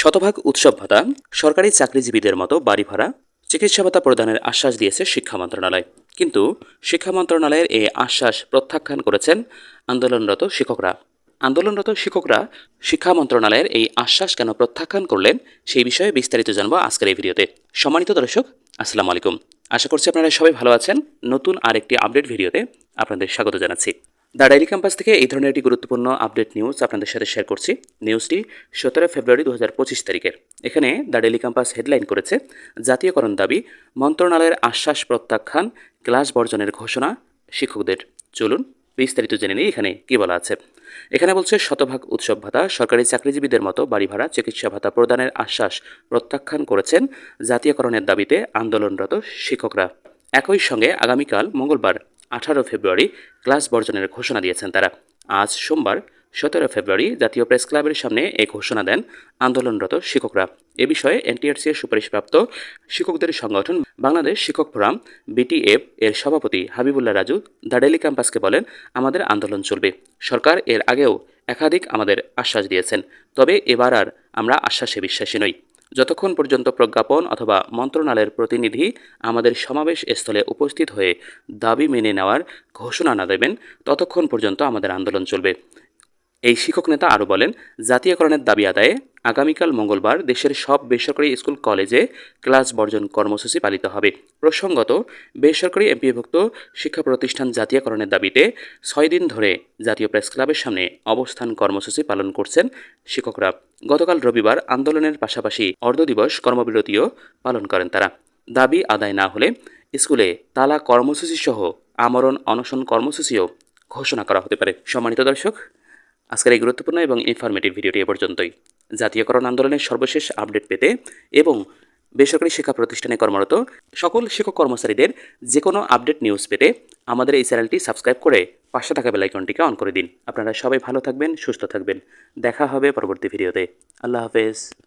শতভাগ উৎসব ভাতা, সরকারি চাকরিজীবীদের মতো বাড়ি ভাড়া, চিকিৎসা ভাতা প্রদানের আশ্বাস দিয়েছে শিক্ষা মন্ত্রণালয়। কিন্তু শিক্ষা মন্ত্রণালয়ের এই আশ্বাস প্রত্যাখ্যান করেছেন আন্দোলনরত শিক্ষকরা। আন্দোলনরত শিক্ষকরা শিক্ষা মন্ত্রণালয়ের এই আশ্বাস কেন প্রত্যাখ্যান করলেন সেই বিষয়ে বিস্তারিত জানব আজকের এই ভিডিওতে। সম্মানিত দর্শক, আসসালামু আলাইকুম। আশা করছি আপনারা সবাই ভালো আছেন। নতুন আরেকটি আপডেট ভিডিওতে আপনাদের স্বাগত জানাচ্ছি। দ্য ডায়েরি ক্যাম্পাস থেকে এই ধরনের একটি গুরুত্বপূর্ণ আপডেট নিউজ আপনাদের সাথে শেয়ার করছি। নিউজটি সতেরো ফেব্রুয়ারি দু হাজার পঁচিশ তারিখের। এখানে দ্য ডেলি ক্যাম্পাস হেডলাইন করেছে, জাতীয়করণ দাবি, মন্ত্রণালয়ের আশ্বাস প্রত্যাখ্যান, ক্লাস বর্জনের ঘোষণা, শিক্ষকদের। চলুন বিস্তারিত জেনে নিই এখানে কী বলা আছে। এখানে বলছে, শতভাগ উৎসব ভাতা সরকারি চাকরিজীবীদের মতো বাড়ি ভাড়া চিকিৎসা ভাতা প্রদানের আশ্বাস প্রত্যাখ্যান করেছেন জাতীয়করণের দাবিতে আন্দোলনরত শিক্ষকরা। একই সঙ্গে আগামীকাল মঙ্গলবার আঠারো ফেব্রুয়ারি ক্লাস বর্জনের ঘোষণা দিয়েছেন তারা। আজ সোমবার, সতেরো ফেব্রুয়ারি জাতীয় প্রেস ক্লাবের সামনে এই ঘোষণা দেন আন্দোলনরত শিক্ষকরা। এ বিষয়ে এনটিআরসি এর সুপারিশপ্রাপ্ত শিক্ষকদের সংগঠন বাংলাদেশ শিক্ষক ফোরাম, বিটিএফ এর সভাপতি হাবিবুল্লাহ রাজু দ্য ডেলি ক্যাম্পাসকে বলেন, আমাদের আন্দোলন চলবে। সরকার এর আগেও একাধিক আমাদের আশ্বাস দিয়েছেন। তবে এবার আর আমরা আশ্বাসে বিশ্বাসী নই। যতক্ষণ পর্যন্ত প্রজ্ঞাপন অথবা মন্ত্রণালয়ের প্রতিনিধি আমাদের সমাবেশ স্থলে উপস্থিত হয়ে দাবি মেনে নেওয়ার ঘোষণা না দেবেন, ততক্ষণ পর্যন্ত আমাদের আন্দোলন চলবে। এই শিক্ষক নেতা আরও বলেন, জাতীয়করণের দাবি আদায়ে আগামীকাল মঙ্গলবার দেশের সব বেসরকারি স্কুল কলেজে ক্লাস বর্জন কর্মসূচি পালিত হবে। প্রসঙ্গত, বেসরকারি এমপিভুক্ত শিক্ষা প্রতিষ্ঠান জাতীয়করণের দাবিতে ছয় দিন ধরে জাতীয় প্রেস ক্লাবের সামনে অবস্থান কর্মসূচি পালন করছেন শিক্ষকরা। গতকাল রবিবার আন্দোলনের পাশাপাশি অর্ধদিবস কর্মবিরতিও পালন করেন তারা। দাবি আদায় না হলে স্কুলে তালা কর্মসূচি সহ আমরণ অনশন কর্মসূচিও ঘোষণা করা হতে পারে। সম্মানিত দর্শক, আজকের এই গুরুত্বপূর্ণ এবং ইনফরমেটিভ ভিডিওটি এ পর্যন্তই। জাতীয়করণ আন্দোলনের সর্বশেষ আপডেট পেতে এবং বেসরকারি শিক্ষা প্রতিষ্ঠানে কর্মরত সকল শিক্ষক কর্মচারীদের যে কোনো আপডেট নিউজ পেতে আমাদের এই চ্যানেলটি সাবস্ক্রাইব করে পাশে থাকা বেলাইকনটিকে অন করে দিন। আপনারা সবাই ভালো থাকবেন, সুস্থ থাকবেন। দেখা হবে পরবর্তী ভিডিওতে। আল্লাহ হাফেজ।